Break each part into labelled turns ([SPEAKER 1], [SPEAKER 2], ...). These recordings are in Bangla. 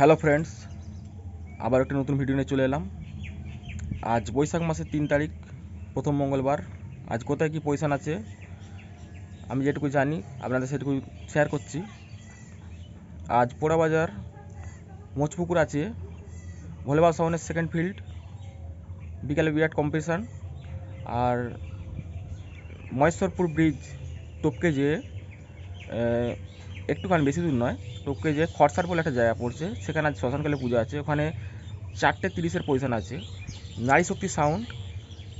[SPEAKER 1] হ্যালো ফ্রেন্ডস, আবার একটা নতুন ভিডিও নিয়ে চলে এলাম। আজ বৈশাখ মাসের তিন তারিখ, প্রথম মঙ্গলবার। আজ কোথায় কী পয়সান আছে, আমি যেটুকু জানি, আপনাদের সেটুকু শেয়ার করছি। আজ পোড়াবাজার, মোচপুকুর আছে ভোলেবাল সাউনের সেকেন্ড ফিল্ড বিকালে বিরাট কম্পিটিশান আর মহেশ্বরপুর ব্রিজ টপকে যেয়ে একটুখানি বেশি দূর নয় টপকে যে খরসার বলে একটা জায়গা পড়ছে, সেখানে আজ শ্মশানকালে পুজো আছে। ওখানে চারটে তিরিশের পজিশন আছে। নারী শক্তি সাউন্ড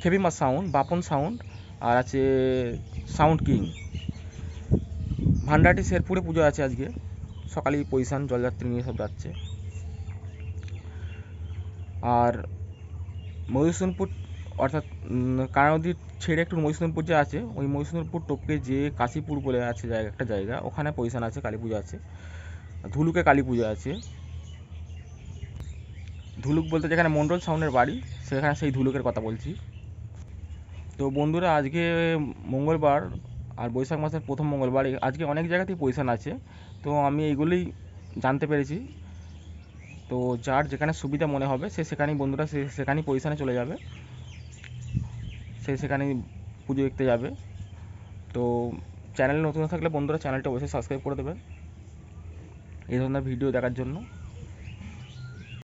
[SPEAKER 1] খেবিমা সাউন্ড বাপন সাউন্ড আর আছে সাউন্ড কিং ভান্ডারটি শেরপুরে পুজো আছে আজকে। সকালেই পজিশন জলযাত্রী নিয়ে সব যাচ্ছে। আর মধুসূদনপুর অর্থাৎ কানা নদীর ছেড়ে একটু মধুসূদনপুর যে আছে, ওই মধুসূদনপুর টপকে যে কাশীপুর বলে আছে জায়গা, একটা জায়গা, ওখানে পজিশন আছে কালী পুজো আছে। ধুলুকে কালী পুজো আছে। ধুলুক বলতে যেখানে মণ্ডল সাউনের বাড়ি, সেখানে সেই ধুলুকের কথা বলছি। তো বন্ধুরা, আজকে মঙ্গলবার আর বৈশাখ মাসের প্রথম মঙ্গলবার আজকে অনেক জায়গাতেই পজিশন আছে। তো আমি এইগুলোই জানতে পেরেছি। তো যার যেখানে সুবিধা মনে হবে, সে সেখানেই বন্ধুরা, সে সেখানেই পজিশনে চলে যাবে। সে সেখানে পুজো দেখতে যাবে। তো চ্যানেল নতুন থাকলে বন্ধুরা চ্যানেলটা অবশ্যই সাবস্ক্রাইব করে দেবেন এই ধরনের ভিডিও দেখার জন্য।